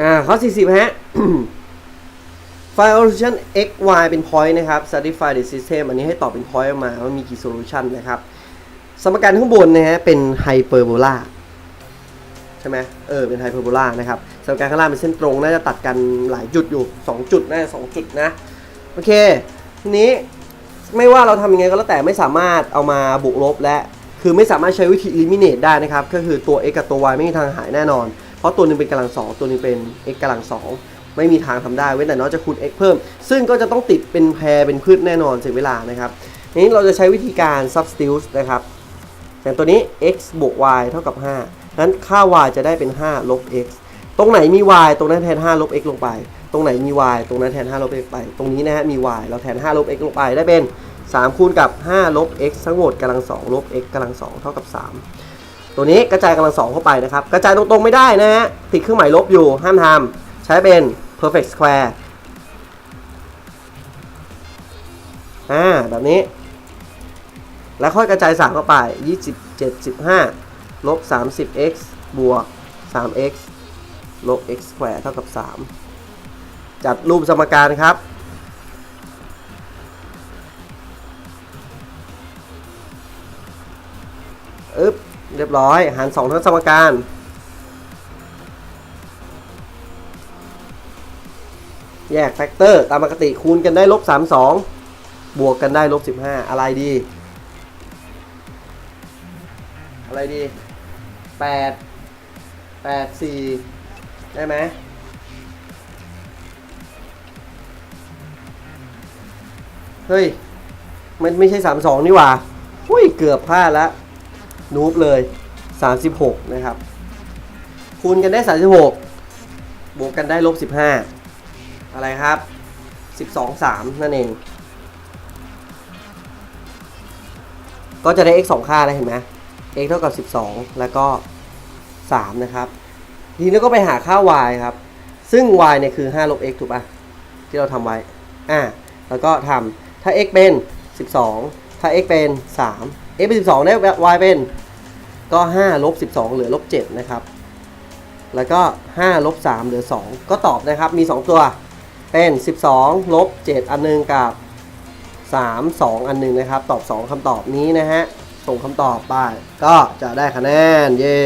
อ่าข้อ 40 ฮะ Find solution x y เป็น point นะครับ satisfy the system อันนี้ให้ตอบเป็น point ออกมาว่ามีกี่ solution นะครับ สมการข้างบนนะฮะ เป็นไฮเปอร์โบลาใช่ไหมเออ เป็นไฮเปอร์โบลานะครับสมการข้างล่างเป็นเส้นตรง น่าจะตัดกันหลายจุดอยู่ 2 จุด น่าจะ2จุดนะ โอเค ทีนี้ไม่ว่าเราทำยังไงก็แล้วแต่ไม่สามารถเอามาบวกลบและ คือไม่สามารถใช้วิธี eliminate ได้นะครับ ก็คือตัว x กับตัว y ไม่มีทางหายแน่นอน ราะตัวหนึงเป็นกำลังสองตัวนึงเป็น x กำลังสองไม่มีทางทำได้เว้นแต่น้อยจะคูณ x เพิ่ม ซึ่งก็จะต้องติดเป็นแพรเป็นพืชแน่นอนเสียเวลานะครับนี้เราจะใช้วิธีการ substitute นะครับอย่างตัวนี้ x บวก y เท่ากับ 5 นั้นค่า y จะได้เป็น 5 ลบ x ตรงไหนมี y ตรงนั้นแทน 5 ลบ x ลงไป ตรงไหนมี y ตรงนั้นแทน 5 ลบ x ไป ตรงนี้นะฮะมี y เราแทน 5 ลบ x ลงไปได้เป็น 3 คูณกับ 5 ลบ x ทั้งหมดกำลัง 2 ลบ x กำลัง 2 เท่ากับ 3 ตัวนี้กระจายกำลัง2เข้าไปนะครับ กระจายตรงๆไม่ได้นะฮะติดเครื่องหมายลบอยู่ห้ามทำใช้เป็น perfect square อ่าแบบนี้ แล้วค่อยกระจาย 3 เข้าไป 27 15ลบ 30x บวก 3x ลบ x แควร์เท่ากับ 3 จัดรูปสมการครับ อึ๊บ เรียบร้อย หาร2ทั้งสมการ แยกแฟกเตอร์ตามปกติคูณกันได้ลบ32 บวกกันได้ลบ15 อะไรดี อะไรดี 8 8 4 ได้ไหมเฮ้ย มันไม่ใช่ 32 นี่หว่าหุ้ย เกือบพลาดแล้ว นูบเลย 36 นะครับ คูณกันได้ 36 บวกกันได้ลบ 15 อะไรครับ 12 3 นั่นเอง ก็จะได้ x 2 ค่าแล้วเห็นไหม x เท่ากับ 12 แล้วก็ 3 นะครับทีนี้ก็ไปหาค่า y ครับ ซึ่ง y เนี่ยคือ 5 ลบ x ถูกปะที่เราทำไว้ อ่า แล้วก็ทำถ้า x เป็น 12 ถ้า x เป็น 3 x เป็น 12ได้ y เป็นก็5ลบ12 เหลือลบ7นะครับ แล้วก็ 5 ลบ 3 เหลือ 2 ก็ตอบนะครับ มี 2 ตัว เป็น 12 ลบ 7 อันหนึงกับ 3 2 อันหนึงนะครับ ตอบ 2คำตอบนี้นะฮะ ส่งคำตอบไป ก็จะได้คะแนน เย้